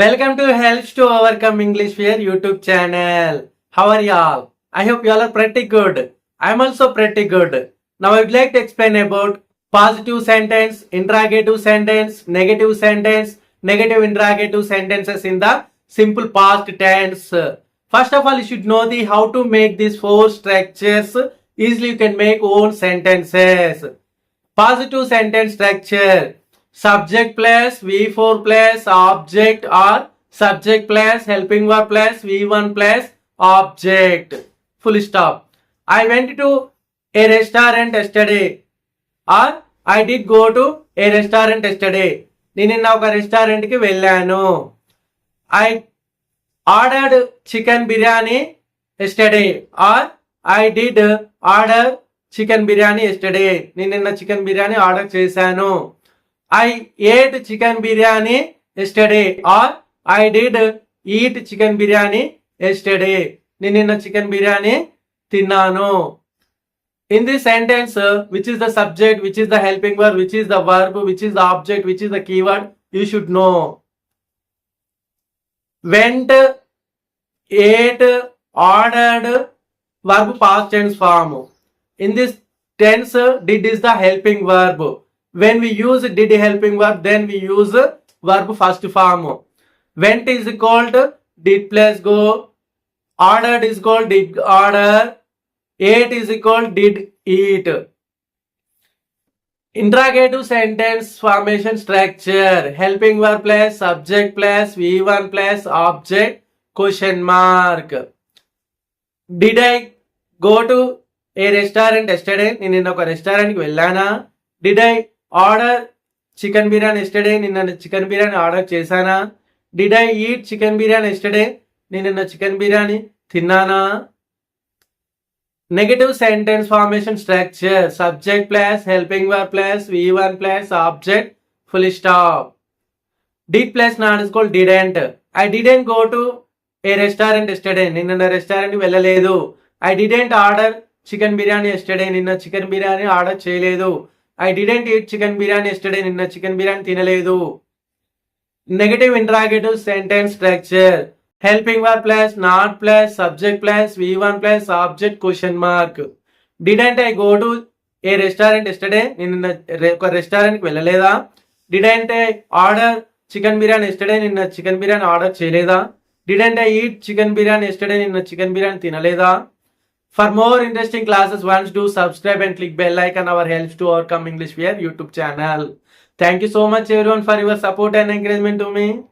Welcome to Helps to Overcome English Fear YouTube channel. How are y'all? I hope y'all are pretty good. I'm also pretty good. Now I would like to explain about positive sentence, interrogative sentence, negative sentence, negative interrogative sentences in the simple past tense. First of all, you should know the how to make these four structures. Easily you can make own sentences. Positive sentence structure. Subject plus V four plus object or subject plus helping verb plus V one plus object full stop I went to a restaurant yesterday or I did go to a restaurant yesterday నేను నిన్న ఒక రెస్టారెంట్కి వెళ్ళాను. I ordered chicken biryani yesterday or I did order chicken biryani yesterday నేను నిన్న chicken biryani order చేశాను. I ate chicken biryani yesterday or I did eat chicken biryani yesterday. Ninina chicken biryani tinnano. In this sentence, uh, which is the subject, which is the helping verb, which is the verb, which is the object, which is the keyword, you should know. Went, ate, ordered, verb past tense form. In this tense, uh, did is the helping verb. When we use did helping verb then we use verb first form went is called did plus go ordered is called did order ate is equal did eat interrogative sentence formation structure helping verb plus subject plus v1 plus object question mark did i go to a restaurant yesterday నేను నిన్న ఒక రెస్టారెంట్కి వెళ్ళానా did I order chicken biryani yesterday నిన్న chicken biryani order చేశానా? Did I eat chicken biryani yesterday? నిన్న chicken biryani తిన్నానా? Negative sentence formation structure subject plus helping verb plus V one plus object full stop did plus not is call didn't I didn't go to a restaurant yesterday నిన్న restaurant వెళ్ళలేదు. I didn't order chicken biryani yesterday నిన్న chicken biryani order చేయలేదు. I didn't eat chicken biryani yesterday నిన్న chicken biryani తినలేదు. Negative interrogative sentence structure helping verb plus not plus subject plus V one plus object question mark didn't I go to a restaurant yesterday నేను నిన్న ఒక రెస్టారెంట్కి వెళ్ళలేదా? Didn't I order chicken biryani yesterday నిన్న chicken biryani order చేయలేదా? Didn't I eat chicken biryani yesterday నిన్న chicken biryani తినలేదా? For more interesting classes, once do subscribe and click bell icon. Our helps to overcome English via YouTube channel. Thank you so much everyone for your support and encouragement to me.